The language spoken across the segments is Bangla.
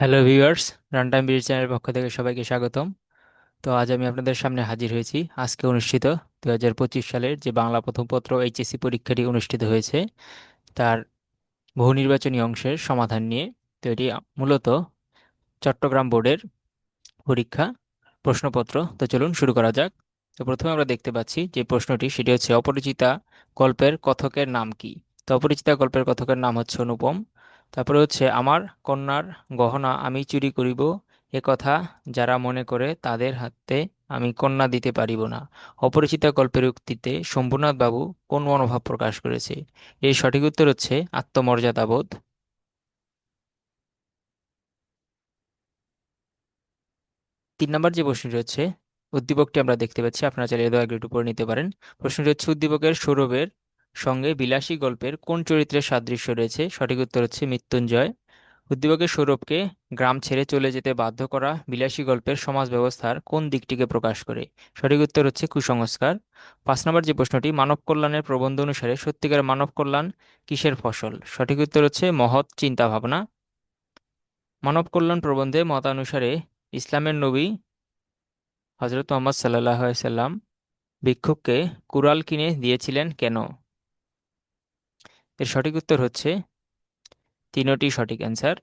হ্যালো ভিউয়ার্স রানটাইম বিডি চ্যানেলের পক্ষ থেকে সবাইকে স্বাগতম। তো আজ আমি আপনাদের সামনে হাজির হয়েছি। আজকে অনুষ্ঠিত দু হাজার পঁচিশ সালের যে বাংলা প্রথম পত্র এইচএসসি পরীক্ষাটি অনুষ্ঠিত হয়েছে, তার বহু নির্বাচনী অংশের সমাধান নিয়ে। তো এটি মূলত চট্টগ্রাম বোর্ডের পরীক্ষা প্রশ্নপত্র। তো চলুন শুরু করা যাক। তো প্রথমে আমরা দেখতে পাচ্ছি যে প্রশ্নটি, সেটি হচ্ছে, অপরিচিতা গল্পের কথকের নাম কি? তো অপরিচিতা গল্পের কথকের নাম হচ্ছে অনুপম। তারপরে হচ্ছে, আমার কন্যার গহনা আমি চুরি করিব, এ কথা যারা মনে করে তাদের হাতে আমি কন্যা দিতে পারিব না। অপরিচিতা গল্পের উক্তিতে বাবু কোন মনোভাব প্রকাশ করেছে? এর সঠিক উত্তর হচ্ছে, আত্মমর্যাদাবোধ। তিন নম্বর যে প্রশ্নটি হচ্ছে উদ্দীপকটি আমরা দেখতে পাচ্ছি, আপনারা চাইলে দয়া একটু পড়ে নিতে পারেন। প্রশ্নটি হচ্ছে, উদ্দীপকের সৌরভের সঙ্গে বিলাসী গল্পের কোন চরিত্রের সাদৃশ্য রয়েছে? সঠিক উত্তর হচ্ছে মৃত্যুঞ্জয়। উদ্দীপকের সৌরভকে গ্রাম ছেড়ে চলে যেতে বাধ্য করা বিলাসী গল্পের সমাজ ব্যবস্থার কোন দিকটিকে প্রকাশ করে? সঠিক উত্তর হচ্ছে কুসংস্কার। পাঁচ নম্বর যে প্রশ্নটি, মানব কল্যাণের প্রবন্ধ অনুসারে সত্যিকার মানব কল্যাণ কিসের ফসল? সঠিক উত্তর হচ্ছে মহৎ চিন্তা ভাবনা মানব কল্যাণ প্রবন্ধে মতানুসারে ইসলামের নবী হজরত মোহাম্মদ সাল্লাহ সাল্লাম ভিক্ষুককে কুড়াল কিনে দিয়েছিলেন কেন? এর সঠিক উত্তর হচ্ছে তিনোটি সঠিক অ্যান্সার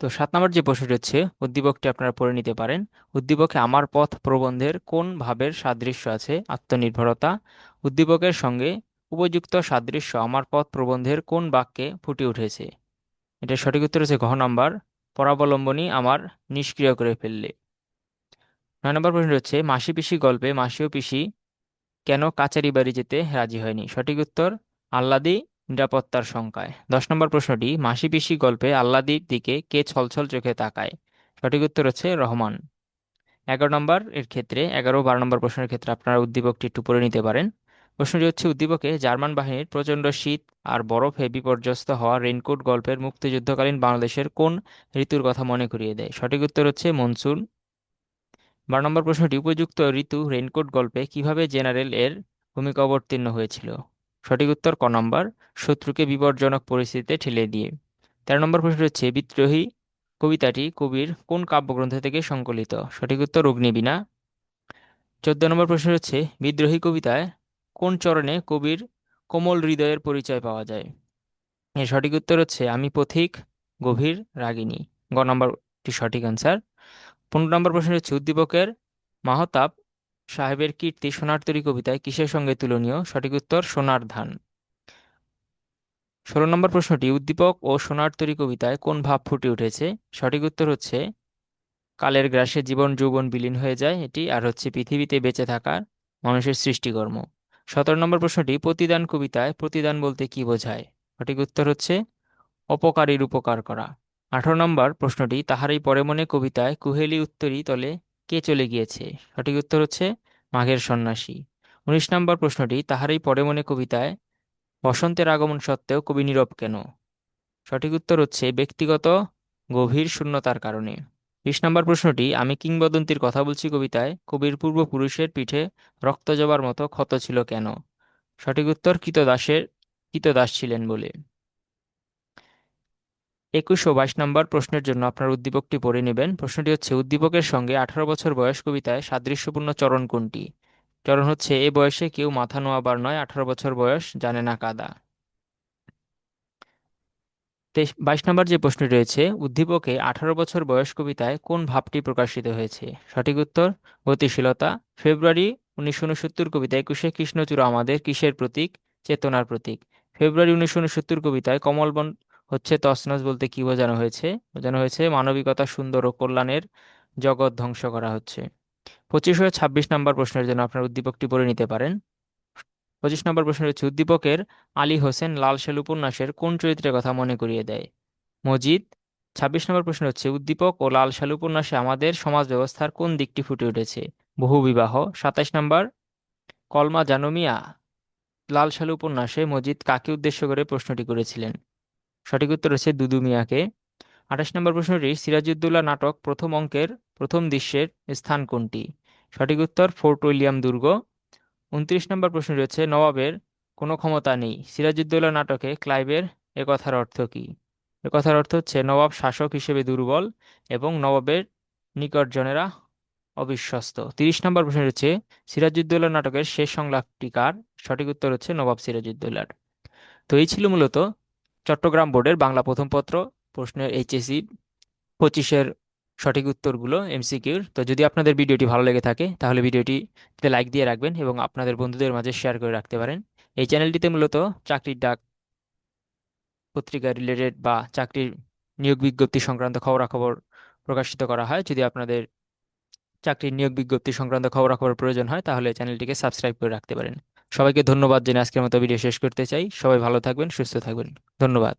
তো সাত নম্বর যে প্রশ্নটি হচ্ছে, উদ্দীপকটি আপনারা পড়ে নিতে পারেন। উদ্দীপকে আমার পথ প্রবন্ধের কোন ভাবের সাদৃশ্য আছে? আত্মনির্ভরতা। উদ্দীপকের সঙ্গে উপযুক্ত সাদৃশ্য আমার পথ প্রবন্ধের কোন বাক্যে ফুটে উঠেছে? এটা সঠিক উত্তর হচ্ছে ঘ নাম্বার পরাবলম্বনী আমার নিষ্ক্রিয় করে ফেললে। নয় নম্বর প্রশ্ন হচ্ছে মাসি পিসি গল্পে মাসি ও পিসি কেন কাচারি বাড়ি যেতে রাজি হয়নি? সঠিক উত্তর আল্লাদি নিরাপত্তার শঙ্কায়। দশ নম্বর প্রশ্নটি, মাসি পিসি গল্পে আল্লাদির দিকে কে ছলছল চোখে তাকায়? সঠিক উত্তর হচ্ছে রহমান। এগারো নম্বর এর ক্ষেত্রে, এগারো, বারো নম্বর প্রশ্নের ক্ষেত্রে আপনারা উদ্দীপকটি একটু পড়ে নিতে পারেন। প্রশ্নটি হচ্ছে, উদ্দীপকে জার্মান বাহিনীর প্রচণ্ড শীত আর বরফে বিপর্যস্ত হওয়া রেইনকোট গল্পের মুক্তিযুদ্ধকালীন বাংলাদেশের কোন ঋতুর কথা মনে করিয়ে দেয়? সঠিক উত্তর হচ্ছে মনসুন বারো নম্বর প্রশ্নটি, উপযুক্ত ঋতু রেইনকোট গল্পে কীভাবে জেনারেল এর ভূমিকা অবতীর্ণ হয়েছিল? সঠিক উত্তর, ক নম্বর, শত্রুকে বিপজ্জনক পরিস্থিতিতে ঠেলে দিয়ে। তেরো নম্বর প্রশ্ন হচ্ছে, বিদ্রোহী কবিতাটি কবির কোন কাব্যগ্রন্থ থেকে সংকলিত? সঠিক উত্তর, অগ্নিবীণা। চোদ্দ নম্বর প্রশ্ন হচ্ছে, বিদ্রোহী কবিতায় কোন চরণে কবির কোমল হৃদয়ের পরিচয় পাওয়া যায়? এর সঠিক উত্তর হচ্ছে, আমি পথিক গভীর রাগিনী। গ নম্বরটি সঠিক অ্যান্সার পনেরো নম্বর প্রশ্ন হচ্ছে, উদ্দীপকের মাহতাব সাহেবের কীর্তি সোনার তরী কবিতায় কিসের সঙ্গে তুলনীয়? সঠিক উত্তর, সোনার ধান। ষোলো নম্বর প্রশ্নটি, উদ্দীপক ও সোনার তরী কবিতায় কোন ভাব ফুটে উঠেছে? সঠিক উত্তর হচ্ছে, কালের গ্রাসে জীবন যৌবন বিলীন হয়ে যায় এটি, আর হচ্ছে পৃথিবীতে বেঁচে থাকার মানুষের সৃষ্টিকর্ম। সতেরো নম্বর প্রশ্নটি, প্রতিদান কবিতায় প্রতিদান বলতে কি বোঝায়? সঠিক উত্তর হচ্ছে, অপকারীর উপকার করা। আঠারো নম্বর প্রশ্নটি, তাহারই পরে মনে কবিতায় কুহেলি উত্তরী তলে কে চলে গিয়েছে? সঠিক উত্তর হচ্ছে মাঘের সন্ন্যাসী। উনিশ নম্বর প্রশ্নটি, তাহারই পরে মনে কবিতায় বসন্তের আগমন সত্ত্বেও কবি নীরব কেন? সঠিক উত্তর হচ্ছে ব্যক্তিগত গভীর শূন্যতার কারণে। বিশ নম্বর প্রশ্নটি, আমি কিংবদন্তির কথা বলছি কবিতায়, কবির পূর্বপুরুষের পিঠে রক্ত জবার মতো ক্ষত ছিল কেন? সঠিক উত্তর, কৃতদাসের, কৃতদাস ছিলেন বলে। একুশ ও বাইশ নম্বর প্রশ্নের জন্য আপনার উদ্দীপকটি পড়ে নেবেন। প্রশ্নটি হচ্ছে, উদ্দীপকের সঙ্গে আঠারো বছর বয়স কবিতায় সাদৃশ্যপূর্ণ চরণ কোনটি? চরণ হচ্ছে, এ বয়সে কেউ মাথা নোয়াবার নয়, আঠারো বছর বয়স, জানে না কাদা। বাইশ নম্বর যে প্রশ্নটি রয়েছে, উদ্দীপকে আঠারো বছর বয়স কবিতায় কোন ভাবটি প্রকাশিত হয়েছে? সঠিক উত্তর, গতিশীলতা, ফেব্রুয়ারি উনিশশো উনসত্তর কবিতা একুশে কৃষ্ণচূড়া আমাদের কিসের প্রতীক? চেতনার প্রতীক। ফেব্রুয়ারি উনিশশো উনসত্তর কবিতায় কমলবন হচ্ছে তছনছ বলতে কি বোঝানো হয়েছে? বোঝানো হয়েছে মানবিকতা সুন্দর ও কল্যাণের জগৎ ধ্বংস করা হচ্ছে। পঁচিশ ও ছাব্বিশ নম্বর প্রশ্নের জন্য আপনার উদ্দীপকটি পড়ে নিতে পারেন। পঁচিশ নম্বর প্রশ্ন হচ্ছে, উদ্দীপকের আলী হোসেন লাল সাল উপন্যাসের কোন চরিত্রের কথা মনে করিয়ে দেয়? মজিদ। ছাব্বিশ নম্বর প্রশ্ন হচ্ছে, উদ্দীপক ও লাল সাল উপন্যাসে আমাদের সমাজ ব্যবস্থার কোন দিকটি ফুটে উঠেছে? বহুবিবাহ সাতাশ নম্বর, কলমা জানুমিয়া লাল সালু উপন্যাসে মজিদ কাকে উদ্দেশ্য করে প্রশ্নটি করেছিলেন? সঠিক উত্তর হচ্ছে দুদু মিয়াকে আঠাশ নম্বর প্রশ্নটি, সিরাজউদ্দৌলা নাটক প্রথম অঙ্কের প্রথম দৃশ্যের স্থান কোনটি? সঠিক উত্তর, ফোর্ট উইলিয়াম দুর্গ। উনত্রিশ নম্বর প্রশ্ন রয়েছে নবাবের কোনো ক্ষমতা নেই। সিরাজউদ্দৌলা নাটকে ক্লাইভের এ কথার অর্থ কী? কথার অর্থ হচ্ছে, নবাব শাসক হিসেবে দুর্বল এবং নবাবের নিকটজনেরা অবিশ্বস্ত। তিরিশ নম্বর প্রশ্ন হচ্ছে, সিরাজউদ্দৌলা নাটকের শেষ সংলাপটি কার? সঠিক উত্তর হচ্ছে, নবাব সিরাজউদ্দৌলার। তো এই ছিল মূলত চট্টগ্রাম বোর্ডের বাংলা প্রথম পত্র, প্রশ্নের এইচএসি পঁচিশের সঠিক উত্তরগুলো, এমসিকিউর। তো যদি আপনাদের ভিডিওটি ভালো লেগে থাকে, তাহলে ভিডিওটিতে লাইক দিয়ে রাখবেন এবং আপনাদের বন্ধুদের মাঝে শেয়ার করে রাখতে পারেন। এই চ্যানেলটিতে মূলত চাকরির ডাক পত্রিকা রিলেটেড বা চাকরির নিয়োগ বিজ্ঞপ্তি সংক্রান্ত খবরাখবর প্রকাশিত করা হয়। যদি আপনাদের চাকরির নিয়োগ বিজ্ঞপ্তি সংক্রান্ত খবরাখবর প্রয়োজন হয়, তাহলে চ্যানেলটিকে সাবস্ক্রাইব করে রাখতে পারেন। সবাইকে ধন্যবাদ জেনে আজকের মতো ভিডিও শেষ করতে চাই। সবাই ভালো থাকবেন, সুস্থ থাকবেন। ধন্যবাদ।